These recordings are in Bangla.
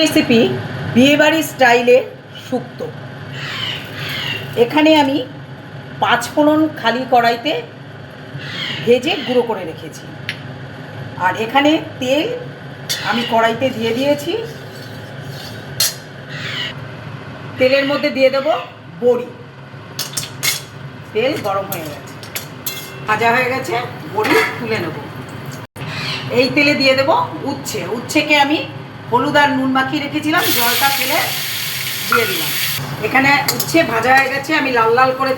রেসিপি বিয়েবাড়ি স্টাইলে শুক্তো এখানে আমি পাঁচ ফোড়ন খালি কড়াইতে ভেজে গুঁড়ো করে রেখেছি। আর এখানে তেল আমি কড়াইতে দিয়ে দিয়েছি। তেলের মধ্যে দিয়ে দেব বড়ি। তেল গরম হয়ে গেছে। ভাজা হয়ে গেছে, বড়ি তুলে নেব। এই তেলে দিয়ে দেব উচ্ছে। উচ্ছেকে আমি হলুদ আর নুন মাখিয়ে রেখেছিলাম, জলটা ফেলে দিয়ে দিলাম। এখানে উচ্ছে ভাজা হয়ে গেছে, আমি লাল লাল করে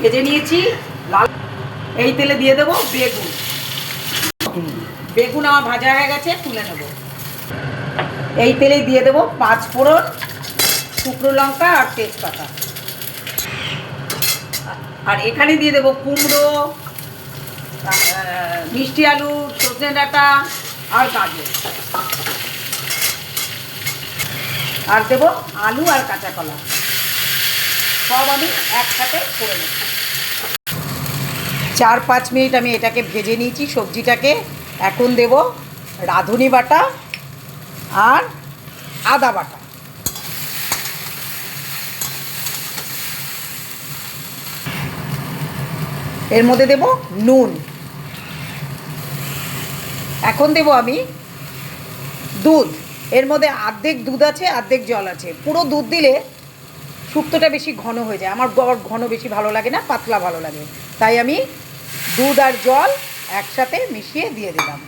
ভেজে নিয়েছি। লাল এই তেলে দিয়ে দেবো বেগুন। বেগুন আমার ভাজা হয়ে গেছে, তুলে নেব। এই তেলে দিয়ে দেবো পাঁচ ফোড়ন, শুকনো লঙ্কা আর তেজপাতা। আর এখানে দিয়ে দেবো কুমড়ো মিষ্টি আলু, সজনে ডাঁটা আর গাজর। আর দেবো আলু আর কাঁচা কলা। সব আমি একসাথে করে নেব। চার পাঁচ মিনিট আমি এটাকে ভেজে নিয়েছি, সবজিটাকে। এখন দেব রাঁধুনি বাটা আর আদা বাটা। এর মধ্যে দেব নুন। এখন দেব আমি দুধ। এর মধ্যে অর্ধেক দুধ আছে, অর্ধেক জল আছে। পুরো দুধ দিলে শুক্তোটা বেশি ঘন হয়ে যায়। আমার আবার ঘন বেশি ভালো লাগে না, পাতলা ভালো লাগে। তাই আমি দুধ আর জল একসাথে মিশিয়ে দিয়ে দিলাম।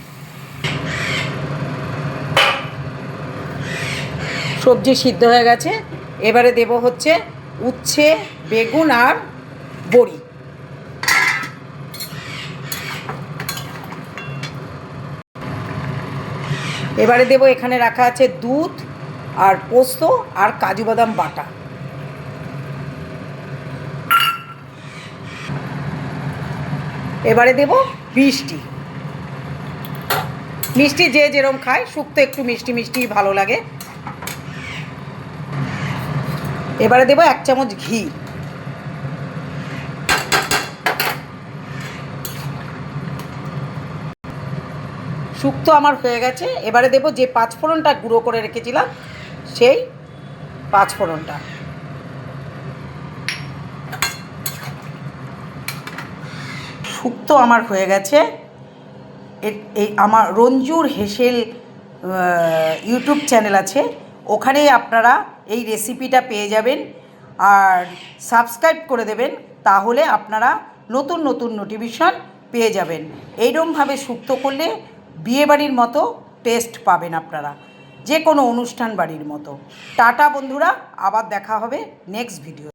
সবজি সিদ্ধ হয়ে গেছে। এবারে দেব হচ্ছে উচ্ছে, বেগুন আর বড়ি। এবারে দেব, এখানে রাখা আছে দুধ আর পোস্ত আর কাজু বাদাম বাটা। এবারে দেব মিষ্টি। মিষ্টি যে যেরম খায়, শুক্তো একটু মিষ্টি মিষ্টি ভালো লাগে। এবারে দেব এক চামচ ঘি। শুক্তো আমার হয়ে গেছে। এবারে দেব যে পাঁচফোড়নটা গুঁড়ো করে রেখেছিলাম, সেই পাঁচফোড়নটা। শুক্তো আমার হয়ে গেছে। এই আমার রঞ্জুর হেসেল ইউটিউব চ্যানেল আছে। ওখানেই আপনারা এই রেসিপিটা পেয়ে যাবেন। আর সাবস্ক্রাইব করে দেবেন, তাহলে আপনারা নতুন নতুন নোটিফিকেশন পেয়ে যাবেন। এইরকমভাবে শুক্তো করলে বিয়েবাড়ির মতো টেস্ট পাবেন আপনারা। যে কোনো অনুষ্ঠান বাড়ির মতো। টাটা বন্ধুরা, আবার দেখা হবে নেক্সট ভিডিও